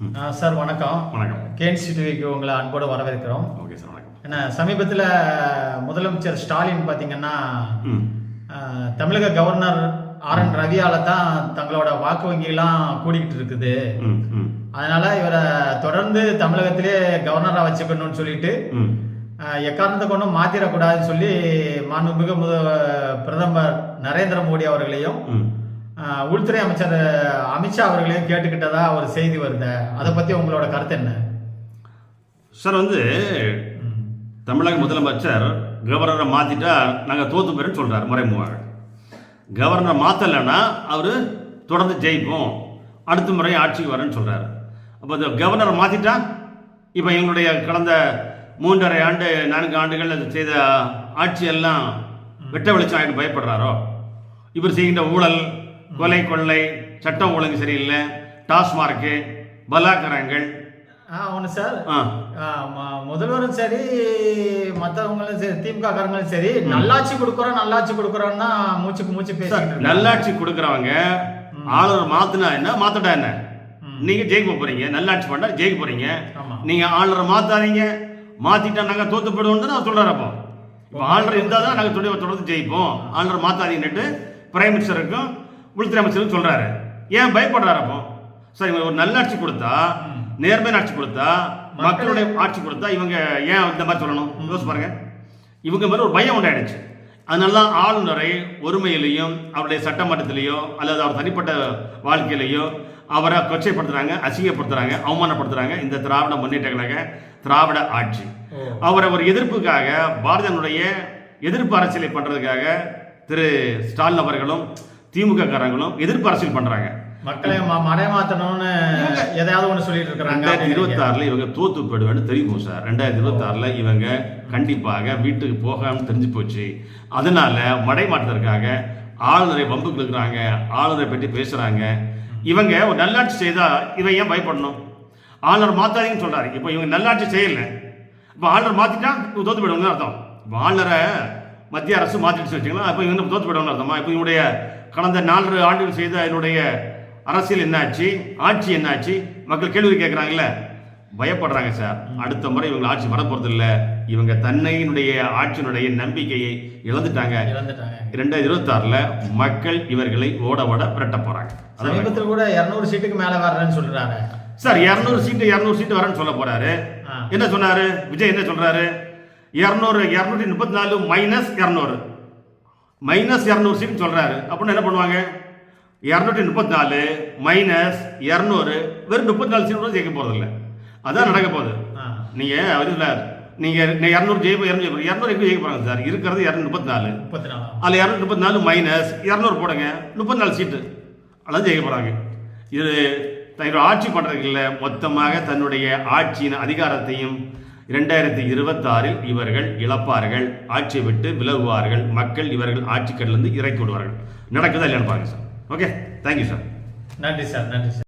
ஆ, sir வணக்கம். வணக்கம். கேன்சி டிவிக்கு உங்களை அன்போடு வரவேற்கிறோம். ஓகே சார் வணக்கம். ஏன்னா சமீபத்தில் முதலமைச்சர் ஸ்டாலின் பார்த்தீங்கன்னா தமிழக கவர்னர் ஆர் என் ரவியால தான் தங்களோட வாக்கு வங்கியெல்லாம் கூடிக்கிட்டு இருக்குது. அதனால இவரை தொடர்ந்து தமிழகத்திலே கவர்னராக வச்சுக்கணும்னு சொல்லிட்டு எக்காரணத்தை கொண்டும் மாத்திரக்கூடாதுன்னு சொல்லி மாண்புமிகு முத பிரதமர் நரேந்திர மோடி அவர்களையும் உள்துறை அமைச்சர் அமித்ஷா அவர்களையும் கேட்டுக்கிட்டதா ஒரு செய்தி வருது. அதை பத்தி உங்களோட கருத்து என்ன? சார் வந்து தமிழக முதலமைச்சர் கவர்னரை மாற்றிட்டா நாங்கள் தோத்து போயிறோம்னு சொல்கிறார் மறைமுகமாக கவர்னரை மாற்றலைன்னா அவர் தொடர்ந்து ஜெயிப்போம். அடுத்த முறை ஆட்சிக்கு வரேன்னு சொல்கிறார் அப்போ இந்த கவர்னரை மாற்றிட்டா இப்போ எங்களுடைய கடந்த மூன்றரை ஆண்டு நான்கு ஆண்டுகள் செய்த ஆட்சியெல்லாம் வெட்ட வெளிச்சம் ஆகிட்டு பயப்படுறாரோ? இவர் செய்கின்ற ஊழல் கொலை கொள்ளை சட்டம் ஒழுங்கு சரியில்லை டாஸ்மார்க்கு பலாக்கரங்கள் ஆ ஒன்று சார். முதல்வரும் சரி மற்றவங்களும் சரி திமுக காரங்களும் சரி நல்லாட்சி கொடுக்குறோம் நல்லாட்சி கொடுக்குறோம்னா மூச்சுக்கு மூச்சு இருக்காங்க. நல்லாட்சி கொடுக்குறவங்க ஆளுநர் மாத்துனா என்ன மாத்தட்டா என்ன? நீங்க ஜெயிக்க போறீங்க நல்லாட்சி பண்ணா ஜெயிக்க போறீங்க. நீங்க ஆளுநரை மாத்தாதீங்க மாத்திட்டா நாங்க தோத்து போயிடுவோம் நான் சொல்றாரு அப்போ. இப்போ ஆளுநர் இருந்தால் தான் நாங்கள் தொடர்ந்து ஜெயிப்போம். ஆளுநர் மாத்தாதீங்கன்னுட்டு பிரைம் மினிஸ்டருக்கும் உள்துறை அமைச்சருக்கும் சொல்றாரு. ஏன் பயப்படுறாரு அப்போ? சார் இவங்க ஒரு நல்லாட்சி கொடுத்தா நேர்மையான ஆட்சி கொடுத்தா மக்களுடைய ஆட்சி கொடுத்தா இவங்க ஏன் இந்த மாதிரி சொல்லணும்? யோசிச்சு பாருங்க. இவங்க மேல ஒரு பயம் உண்டாயிடுச்சு. அதனால தான் ஆளுநரை ஒருமையிலையும் அவருடைய சட்டமன்றத்திலேயோ அல்லது அவர் தனிப்பட்ட வாழ்க்கையிலையோ அவரை கொச்சைப்படுத்துறாங்க அசிங்கப்படுத்துறாங்க அவமானப்படுத்துறாங்க இந்த திராவிட முன்னேற்ற கழக திராவிட ஆட்சி. அவரை ஒரு எதிர்ப்புக்காக பாரதியனுடைய எதிர்ப்பு அரசியலை பண்றதுக்காக திரு ஸ்டாலின் அவர்களும் திமுக காரங்களும் எதிர்ப்பு அரசியல் பண்றாங்க. மக்களை மடைமாத்தணும்னு எதையாவது ஒன்று சொல்லிட்டு இருக்கிறாங்க ரெண்டாயிரத்தி இருபத்தி ஆறுல இவங்க தோத்து போயிடுவேன்னு தெரியும் சார்? ரெண்டாயிரத்தி இருபத்தி ஆறுல இவங்க கண்டிப்பாக வீட்டுக்கு போகாம தெரிஞ்சு போச்சு. அதனால மடை மாற்றத்திற்காக ஆளுநரை வம்புக்கு இருக்கிறாங்க ஆளுநரை பற்றி பேசுறாங்க. இவங்க ஒரு நல்லாட்சி செய்தா இவன் ஏன் பயப்படணும்? ஆளுநர் மாத்தாதீங்கன்னு சொல்றாரு. இப்போ இவங்க நல்லாட்சி செய்யல. இப்போ ஆளுநர் மாத்திட்டா இவங்க தோத்து போயிடுவாங்கன்னு அர்த்தம். இப்போ ஆளுநரை மத்திய அரசு மாத்திட்டு வச்சுக்கலாம் அப்போ இவங்க தோத்து போயிடுவாங்கன்னு அர்த்தமா? இப்போ இவங்களுடைய கடந்த நாலு ஆண்டுகள் செய்த என்னுடைய அரசியல் என்னாச்சு? ஆட்சி என்னாச்சு? மக்கள் கேள்வி கேட்குறாங்கல்ல பயப்படுறாங்க சார். அடுத்த முறை இவங்க ஆட்சி வரப்போறது இல்ல. இவங்க தன்னையினுடைய ஆட்சியினுடைய நம்பிக்கையை இழந்துட்டாங்க. இறந்துட்டாங்க ரெண்டாயிரத்தி இருபத்தாறுல மக்கள் இவர்களை ஓட ஓட விரட்ட போறாங்க. சமீபத்தில் கூட இரநூறு சீட்டுக்கு மேல வர்றேன்னு சொல்றாரு சார் இரநூறு சீட்டு இரநூறு சீட்டு வரேன்னு சொல்ல போறாரு. என்ன சொன்னாரு? விஜய் என்ன சொல்றாரு? இரநூறு இரநூத்தி முப்பத்தி நாலு மைனஸ் இரநூறு. மைனஸ் இரநூறு சீட்டு சொல்றாரு. அப்படின்னு என்ன பண்ணுவாங்க? இரநூத்தி முப்பத்தி நாலு மைனஸ் இரநூறு வெறும் முப்பத்தி நாலு சீட்டு கூட ஜெயிக்க போறதில்ல. அதான் நடக்க போகுது. ஆ. நீங்க அதுல நீங்க இரநூறு ஜெயிப்போம் இரநூறு ஜெயிப்போம் இரநூறு எங்க ஜெயிக்க போறாங்க சார்? இருக்கிறது இரநூத்தி முப்பத்தி நாலு. முப்பத்தி நாலாம் அதில் இரநூத்தி முப்பத்தி நாலு மைனஸ் இரநூறு போடுங்க. முப்பத்தி நாலு சீட்டு அதான் ஜெயிக்க போகிறாங்க இது தன்னோட ஆட்சி பண்ணுறதுக்கு இல்லை. மொத்தமாக தன்னுடைய ஆட்சியின் அதிகாரத்தையும் இரண்டாயிரத்தி இருபத்தாறில் இவர்கள் இழப்பார்கள். ஆட்சியை விட்டு விலகுவார்கள். மக்கள் இவர்கள் ஆட்சிக்கட்டிலிருந்து இறக்கி விடுவார்கள். நடக்குதா இல்லையான்னு பாருங்க sir okay thank you sir நன்றி சார் நன்றி சார்